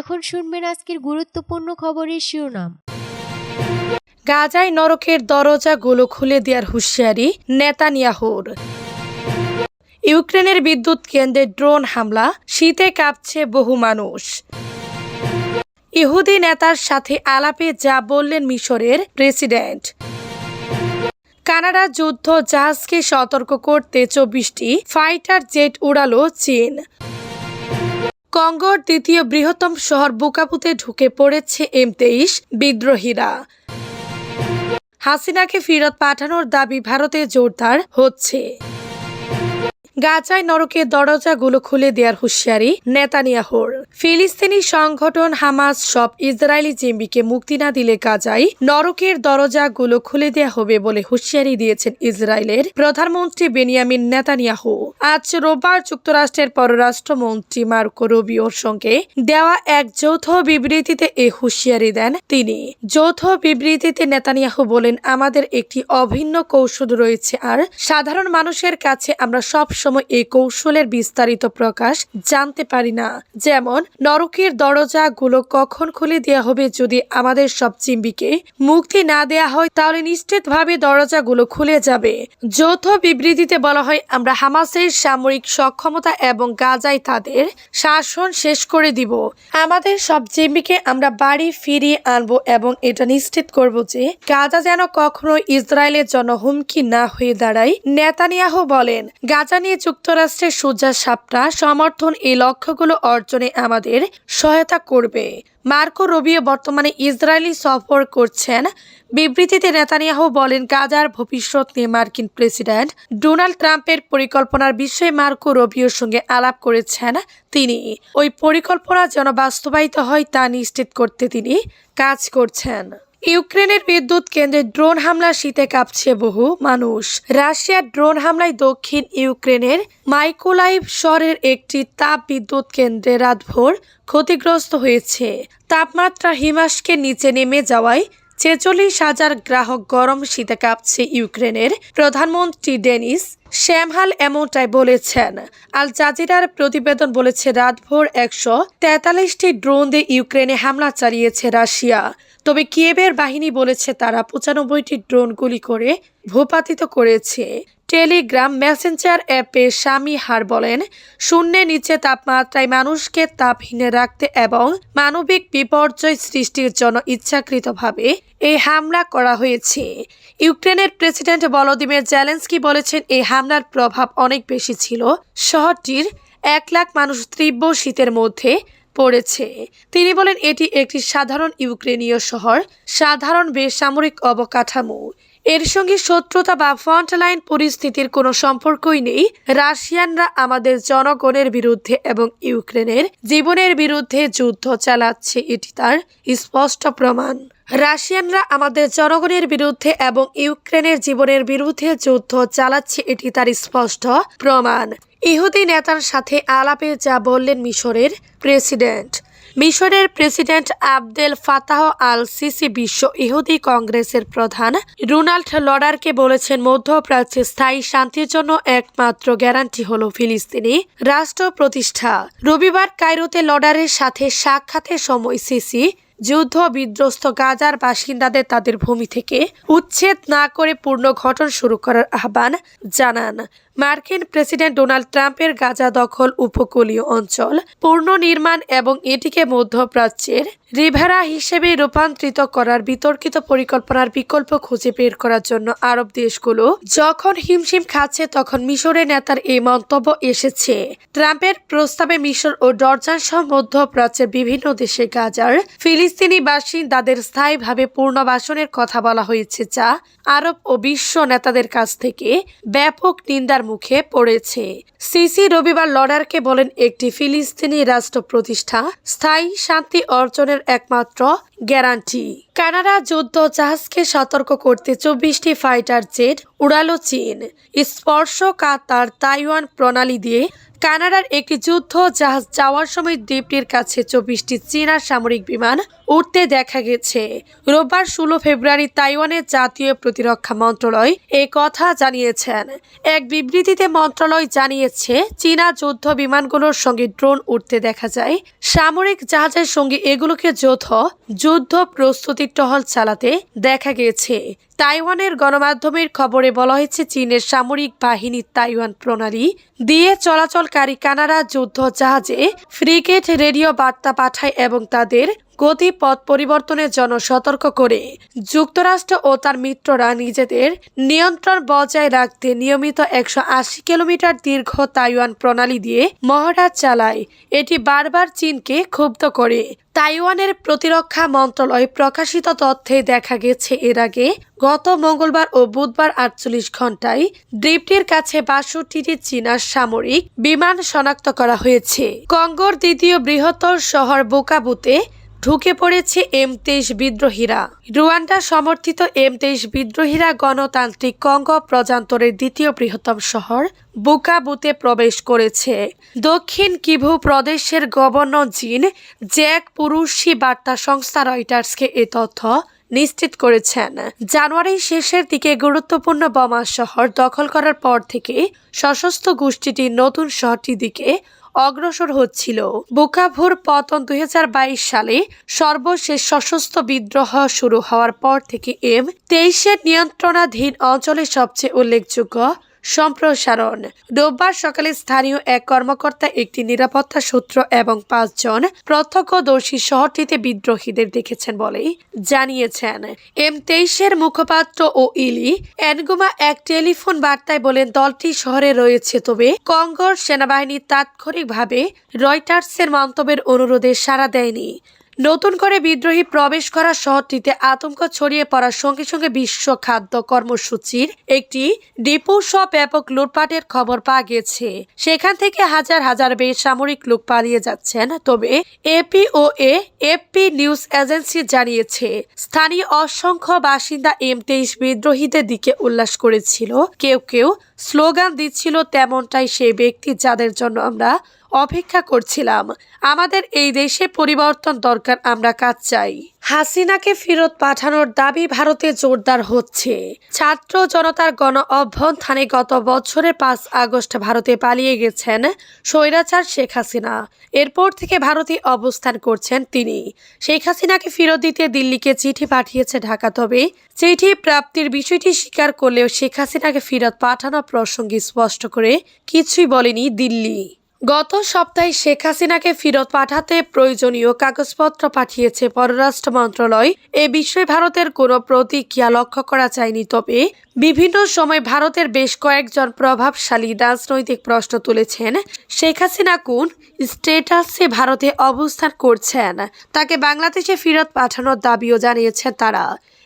এখন শুনবেন আজকের গুরুত্বপূর্ণ খবরের শিরোনাম। গাজায় নরকের দরজাগুলো খুলে দেওয়ার হুঁশিয়ারি নেতানিয়াহুর। ইউক্রেনের বিদ্যুৎ কেন্দ্রে ড্রোন হামলা, শীতে কাঁপছে বহু মানুষ। ইহুদি নেতার সাথে আলাপে যা বললেন মিশরের প্রেসিডেন্ট। কানাডা যুদ্ধ জাহাজকে সতর্ক করতে চব্বিশটি ফাইটার জেট উড়ালো চীন। কঙ্গোর দ্বিতীয় বৃহত্তম শহর বুকাপুতে ঢুকে পড়েছে এম তেইশ বিদ্রোহীরা। হাসিনাকে ফিরত পাঠানোর দাবি ভারতে জোরদার হচ্ছে। গাজায় নরকের দরজাগুলো খুলে দেওয়ার হুঁশিয়ারি নেতানিয়াহুর। ফিলিস্তিনি সংগঠন হামাস সব ইসরায়েলি জিম্বিকে মুক্তি না দিলে গাজায় নরকের দরজাগুলো খুলে দেওয়া হবে বলে হুঁশিয়ারি দিয়েছেন ইসরায়েলের প্রধানমন্ত্রী বেনিয়ামিন নেতানিয়াহু। আজ রোববার যুক্তরাষ্ট্রের পররাষ্ট্রমন্ত্রী মার্কো রুবিওর সঙ্গে দেওয়া এক যৌথ বিবৃতিতে এ হুঁশিয়ারি দেন তিনি। যৌথ বিবৃতিতে নেতানিয়াহু বলেন, আমাদের একটি অভিন্ন কৌশল রয়েছে আর সাধারণ মানুষের কাছে আমরা সব সময় এই কৌশলের বিস্তারিত প্রকাশ জানতে পারি না। যেমন, নরকের দরজাগুলো কখন খুলে দেওয়া হবে যদি আমাদের সব চিম্বিকে মুক্তি না দেয়া হয়, তাহলে নিশ্চিতভাবে দরজাগুলো খুলে যাবে। যৌথ বিবৃতিতে বলা হয়, আমরা হামাসের সামরিক সক্ষমতা এবং গাজায় তাদের শাসন শেষ করে দিব। আমাদের সব জিম্বিকে আমরা বাড়ি ফিরিয়ে আনব এবং এটা নিশ্চিত করব যে গাজা যেন কখনো ইসরায়েলের জন্য হুমকি না হয়ে দাঁড়ায়, নেতানিয়াহু বলেন। গাজা নিয়ে যুক্তরাষ্ট্রের সোজা সাপটা সমর্থন এই লক্ষ্যগুলো অর্জনে আমাদের সহায়তা করবে। মার্কো রবিও বর্তমানে ইসরায়েলি সফর করছেন। বিবৃতিতে নেতানিয়াহু বলেন, গাজার ভবিষ্যৎ নিয়ে মার্কিন প্রেসিডেন্ট ডোনাল্ড ট্রাম্পের পরিকল্পনার বিষয়ে মার্কো রবিওর সঙ্গে আলাপ করেছেন তিনি। ওই পরিকল্পনা যেন বাস্তবায়িত হয় তা নিশ্চিত করতে তিনি কাজ করছেন। ইউক্রেনের বিদ্যুৎ কেন্দ্রে ড্রোন হামলা শীতে কাঁপছে বহু মানুষ। রাশিয়ার ড্রোন হামলায় দক্ষিণ ইউক্রেনের মাইকোলাইভ শহরের একটি তাপ বিদ্যুৎ কেন্দ্রে রাতভর ক্ষতিগ্রস্ত হয়েছে। তাপমাত্রা হিমাসকে নিচে নেমে যাওয়ায় ছেচল্লিশ হাজার গ্রাহক গরম শীতে কাঁপছে ইউক্রেনের প্রধানমন্ত্রী ডেনিস শ্যামহাল এমনটাই বলেছেন। আল জাজিরার প্রতিবেদন বলেছে, রাতভোর একশো তেতাল্লিশটি ড্রোন দিয়ে ইউক্রেনে হামলা চালিয়েছে রাশিয়া। তবে কিয়েবের বাহিনী বলেছে তারা পঁচানব্বইটি ড্রোন গুলি করে ভূপাতিত করেছে। টেলিগ্রাম মেসেঞ্জার অ্যাপে স্বামী হার বলেন শূন্যের নিচে তাপমাত্রায় মানুষকে তাপহীনে রাখতে এবং মানবিক বিপর্যয় সৃষ্টির জন্য ইচ্ছাকৃতভাবে এই হামলা করা হয়েছে। ইউক্রেনের প্রেসিডেন্ট ভলোদিমির জেলেন্সকি বলেছেন এই হামলার প্রভাব অনেক বেশি ছিল। শহরটির এক লাখ মানুষ তীব্র শীতের মধ্যে পড়েছে। তিনি বলেন এটি একটি সাধারণ ইউক্রেনীয় শহর। সাধারণ বেসামরিক অবকাঠামো। এর সঙ্গে শত্রুতা বা ফ্রন্টলাইন পরিস্থিতির কোনো সম্পর্কই নেই। রাশিয়ানরা আমাদের জনগণের বিরুদ্ধে এবং ইউক্রেনের জীবনের বিরুদ্ধে যুদ্ধ চালাচ্ছে, এটি তার স্পষ্ট প্রমাণ। রাশিয়ানরা আমাদের জনগণের বিরুদ্ধে এবং ইউক্রেনের জীবনের বিরুদ্ধে যুদ্ধ চালাচ্ছে, এটি তার স্পষ্ট প্রমাণ। ইহুদি নেতার সাথে আলাপে যা বললেন মিশরের প্রেসিডেন্ট। মিশরের president Abdel Fattah al Sisi বিশ্ব ইহুদি কংগ্রেসের প্রধান রোনাল্ড লডারকে বলেছেন মধ্যপ্রাচ্যে স্থায়ী শান্তির জন্য একমাত্র গ্যারান্টি হল ফিলিস্তিনি রাষ্ট্র প্রতিষ্ঠা। রবিবার কায়রোতে লডারের সাথে সাক্ষাতের সময় সিসি যুদ্ধ বিধ্বস্ত গাজার বাসিন্দাদের তাদের ভূমি থেকে উচ্ছেদ না করে পূর্ণ ঘটন শুরু করার আহ্বান জানান। মার্কিন প্রেসিডেন্ট ডোনাল্ড ট্রাম্পের গাজা দখল উপকূলীয় অঞ্চল পুনর্নির্মাণ এবং এটিকে মধ্যপ্রাচ্যের রিভেরা হিসেবে রূপান্তরিত করার বিতর্কিত পরিকল্পনার বিকল্প খুঁজে বের করার জন্য আরব দেশগুলো যখন হিমশিম খাচ্ছে তখন মিশরের নেতার এই মন্তব্য এসেছে। ট্রাম্পের প্রস্তাবে মিশর ও জর্জান সহ মধ্যপ্রাচ্যের বিভিন্ন দেশে গাজার ফিলিস্তিনি বাসিন্দাদের স্থায়ীভাবে পুনর্বাসনের কথা বলা হয়েছে যা আরব ও বিশ্ব নেতাদের কাছ থেকে ব্যাপক নিন্দার মুখে পড়েছে। সিসি রবিবার লডারকে বলেন, একটি ফিলিস্তিনি রাষ্ট্র প্রতিষ্ঠা স্থায়ী শান্তি অর্জনের একমাত্র গ্যারান্টি। কানাডা যুদ্ধ জাহাজকে সতর্ক করতে চব্বিশটি ফাইটার জেট উড়ালো চীন। স্পর্শকাতার তাইওয়ান প্রণালী দিয়ে কানাডার একটি যুদ্ধ জাহাজ যাওয়ার সময় দ্বীপটির কাছে চব্বিশটি চীনা সামরিক বিমান উঠতে দেখা গেছে। রোববার ষোলো ফেব্রুয়ারি তাইওয়ানের জাতীয় প্রতিরক্ষা মন্ত্রণালয় এ কথা জানিয়েছেন। এক বিবৃতিতে মন্ত্রণালয় জানিয়েছে, চীনা যুদ্ধ বিমানগুলোর সঙ্গে ড্রোন উঠতে দেখা যায়। সামরিক জাহাজের সঙ্গে এগুলোকে যৌথ যুদ্ধ প্রস্তুতির টহল চালাতে দেখা গেছে। তাইওয়ানের গণমাধ্যমের খবরে বলা হয়েছে, চীনের সামরিক বাহিনী তাইওয়ান প্রণালী দিয়ে চলাচলকারী কানাডা যুদ্ধ জাহাজে ফ্রিগেট রেডিও বার্তা পাঠায় এবং তাদের গতিপথ পরিবর্তনের জন্য সতর্ক করে। যুক্তরাষ্ট্র ও তার মিত্ররা নিজেদের নিয়ন্ত্রণ বজায় রাখতে নিয়মিত একশো আশি কিলোমিটার দীর্ঘ তাইওয়ান প্রণালী দিয়ে মহড়া চালায়। এটি বারবার চীনকে ক্ষুব্ধ করে। তাইওয়ানের প্রতিরক্ষা মন্ত্রণালয় প্রকাশিত তথ্যে দেখা গেছে, এর আগে গত মঙ্গলবার ও বুধবার আটচল্লিশ ঘন্টায় দ্বীপটির কাছে বাষট্টিটি চীনা সামরিক বিমান শনাক্ত করা হয়েছে। কঙ্গোর দ্বিতীয় বৃহত্তর শহর বোকাবুতে ঢুকে পড়েছে এম তেইশ বিদ্রোহীরা। রুয়ান্ডা সমর্থিত এম তেইশ বিদ্রোহীরা গণতান্ত্রিক কঙ্গ প্রজান্তরের দ্বিতীয় বৃহত্তম শহর বুকাবুতে প্রবেশ করেছে। দক্ষিণ কিভু প্রদেশের গভর্নর জিন জ্যাক পুরুষী বার্তা সংস্থা রয়টার্সকে এ তথ্য নিশ্চিত করেছেন। জানুয়ারির শেষের দিকে গুরুত্বপূর্ণ বোমা শহর দখল করার পর থেকে সশস্ত্র গোষ্ঠীটি নতুন শহরটির দিকে অগ্রসর হচ্ছিল। বোকাভোর পতন দুই হাজার বাইশ সালে সর্বশেষ সশস্ত্র বিদ্রোহ শুরু হওয়ার পর থেকে এম তেইশের নিয়ন্ত্রণাধীন অঞ্চলের সবচেয়ে উল্লেখযোগ্য সম্প্রসারণ। রোববার সকালে স্থানীয় এক কর্মকর্তা একটি নিরাপত্তা সূত্র এবং পাঁচজন প্রত্যক্ষদর্শী শহরটিতে বিদ্রোহীদের দেখেছেন বলে জানিয়েছেন। এম তেইশের মুখপাত্র ও ইলি, এনগুমা এক টেলিফোন বার্তায় বলেন, দলটি শহরে রয়েছে, তবে কঙ্গোর সেনাবাহিনী তাৎক্ষণিকভাবে রয়টার্সের মন্তব্যের অনুরোধে সাড়া দেয়নি। নতুন করে বিদ্রোহী প্রবেশ করা শহরটিতে আতঙ্ক ছড়িয়ে পড়ার সঙ্গে সঙ্গে বিশ্ব খাদ্য কর্মসূচির একটি ডিপো সহ ব্যাপক লুটপাটের খবর পাওয়া গেছে। সেখান থেকে হাজার হাজার বেসামরিক লোক পালিয়ে যাচ্ছেন, তবে এপি ও এ এফপি নিউজ এজেন্সি জানিয়েছে, স্থানীয় অসংখ্য বাসিন্দা এম তেইশ বিদ্রোহীদের দিকে উল্লাস করেছিল। কেউ কেউ স্লোগান দিচ্ছিল, তেমনটাই সেই ব্যক্তি যাদের জন্য আমরা অপেক্ষা করছিলাম। আমাদের এই দেশে পরিবর্তন দরকার, আমরা কাজ চাই। হাসিনাকে ফেরত পাঠানোর দাবি ভারতে জোরদার হচ্ছে। ছাত্র জনতার গণ অভ্যন্থানে গত বছরের পাঁচ আগস্ট ভারতে পালিয়ে গেছেন স্বৈরাচার শেখ হাসিনা। এরপর থেকে ভারতে অবস্থান করছেন তিনি। শেখ হাসিনাকে ফেরত দিতে দিল্লিকে চিঠি পাঠিয়েছে ঢাকা, তবে চিঠি প্রাপ্তির বিষয়টি স্বীকার করলেও শেখ হাসিনাকে ফেরত পাঠানো প্রসঙ্গে স্পষ্ট করে কিছুই বলেনি দিল্লি। গত সপ্তাহে শেখ হাসিনাকে ফেরত পাঠাতে প্রয়োজনীয় কাগজপত্র পাঠিয়েছে পররাষ্ট্র মন্ত্রণালয়। এ বিষয়ে ভারতের কোনো প্রতিক্রিয়া লক্ষ্য করা যায়নি। তবে বিভিন্ন সময় ভারতের বেশ কয়েকজন প্রভাবশালী রাজনৈতিক প্রশ্ন তুলেছেন, শেখ হাসিনা কোন স্টেটাসে ভারতে অবস্থান করছেন, তাকে বাংলাদেশে ফেরত পাঠানোর দাবিও জানিয়েছে তারা।